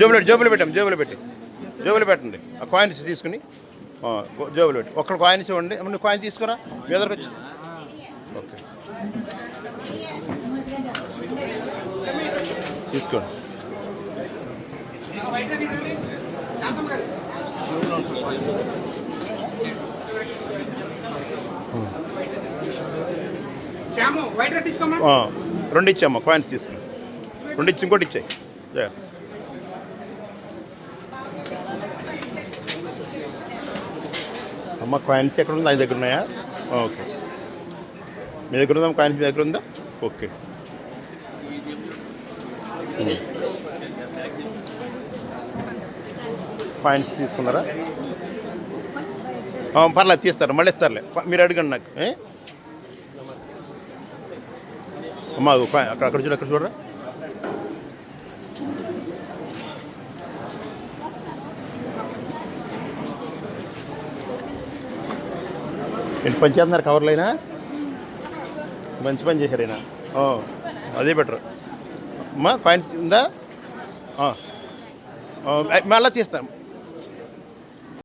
జేబులో జేబులో పెట్టాం జేబులో పెట్టి. జేబులో పెట్టండి. ఆ కాయిన్స్ తీసుకుని జేబులో పెట్టి. ఒక్కడ కాయిన్స్ ఇవ్వండి. నువ్వు కాయిన్ తీసుకురా? మీ ఎదురుకు వచ్చి. ఓకే. తీసుకోండి. రెండు ఇచ్చామ్మా కాయిన్స్ తీసుకుని. రెండు ఇచ్చి ఇంకోటి ఇచ్చాయి. Yeah. అమ్మ కాయిన్స్ ఎక్కడ ఉందా అది దగ్గర ఉన్నాయా? ఓకే. మీ దగ్గర ఉందా? కాయిన్స్ మీ దగ్గర ఉందా? ఓకే. కాయిన్స్ తీసుకున్నారా? పర్లేదు తీస్తారు. మళ్ళీ ఇస్తారులే. మీరు అడగండి నాకు ఏ? అమ్మా అక్కడ అక్కడ చూడు అక్కడ చూడరా? ఏంటి పని చేస్తున్నారు కవర్లు అయినా మంచి పని చేశారు అయినా ఓ, అదే బెటర్. అమ్మా కాయిన్ ఉందా? మళ్ళీ తీస్తాం.